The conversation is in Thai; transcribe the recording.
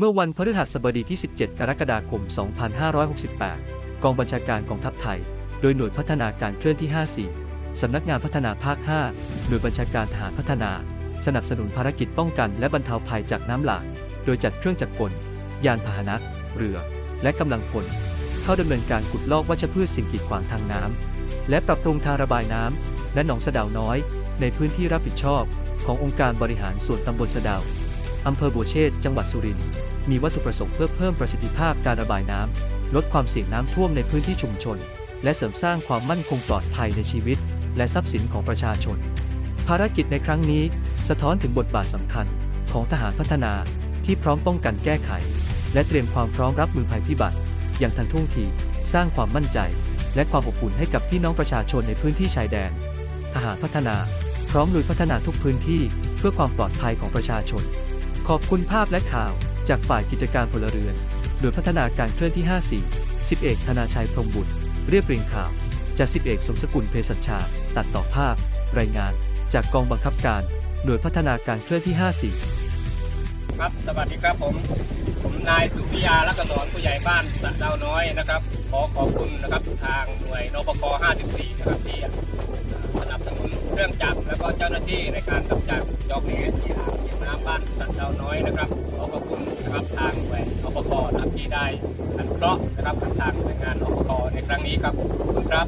เมื่อวันพฤหัสบดีที่ 17 กรกฎาคม 2568 กองบัญชาการกองทัพไทย โดยหน่วยพัฒนาการเคลื่อนที่ 54 สำนักงานพัฒนาภาค 5 หน่วยบัญชาการทหารพัฒนา สนับสนุนภารกิจป้องกันและบรรเทาภัยจากน้ำหลาก โดยจัดเครื่องจักรกล ยานพาหนะ เรือ และกำลังพล เข้าดำเนินการขุดลอกวัชพืชสิ่งกีดขวางทางน้ำ และปรับปรุงทางระบายน้ำ และหนองสะดาวน้อย ในพื้นที่รับผิดชอบ ขององค์การบริหารส่วนตำบลสะดาวอำเภอบัวเชษจังหวัดสุรินทร์ มีวัตถุประสงค์เพื่อเพิ่มประสิทธิภาพการระบายน้ำ ลดความเสี่ยงน้ำท่วมในพื้นที่ชุมชน และเสริมสร้างความมั่นคงปลอดภัยในชีวิต และทรัพย์สินของประชาชน ภารกิจในครั้งนี้ สะท้อนถึงบทบาทสำคัญ ของทหารพัฒนาที่พร้อมป้องกันแก้ไข และเตรียมความพร้อมรับมือภัยพิบัติ อย่างทันท่วงทีสร้างความมั่นใจ และความอบอุ่นให้กับพี่น้องประชาชนในพื้นที่ชายแดน ทหารพัฒนา พร้อมลุยพัฒนาทุกพื้นที่เพื่อความปลอดภัยของประชาชน ขอบคุณภาพและข่าวจากฝ่ายกิจการพลเรือน โดยพัฒนาการเคลื่อนที่ 54 10เอกธนาชัยพรมบุตร เรียบเรียงข่าว จาก10เอกสมสกุลเภสัชชา ตัดต่อภาพ รายงาน จากกองบังคับการ หน่วยพัฒนาการเคลื่อนที่ 54 ครับ สวัสดีครับผม ผมนายสุพิยาลักษณ์นนผู้ใหญ่บ้านสะดาวน้อยนะครับ ขอขอบคุณนะครับทางหน่วยนปก54 นะครับที่สนับสนุนเครื่องจักรแล้วก็เจ้าหน้าที่ในการกำจัดจอกแหนที่อ บ้านสะดาวน้อยนะครับขอขอบคุณนะครับทางหน่วยอปกนะครับที่ได้อนุเคราะห์นะครับทางหน่วยงานอปกในครั้งนี้ครับขอบคุณครับ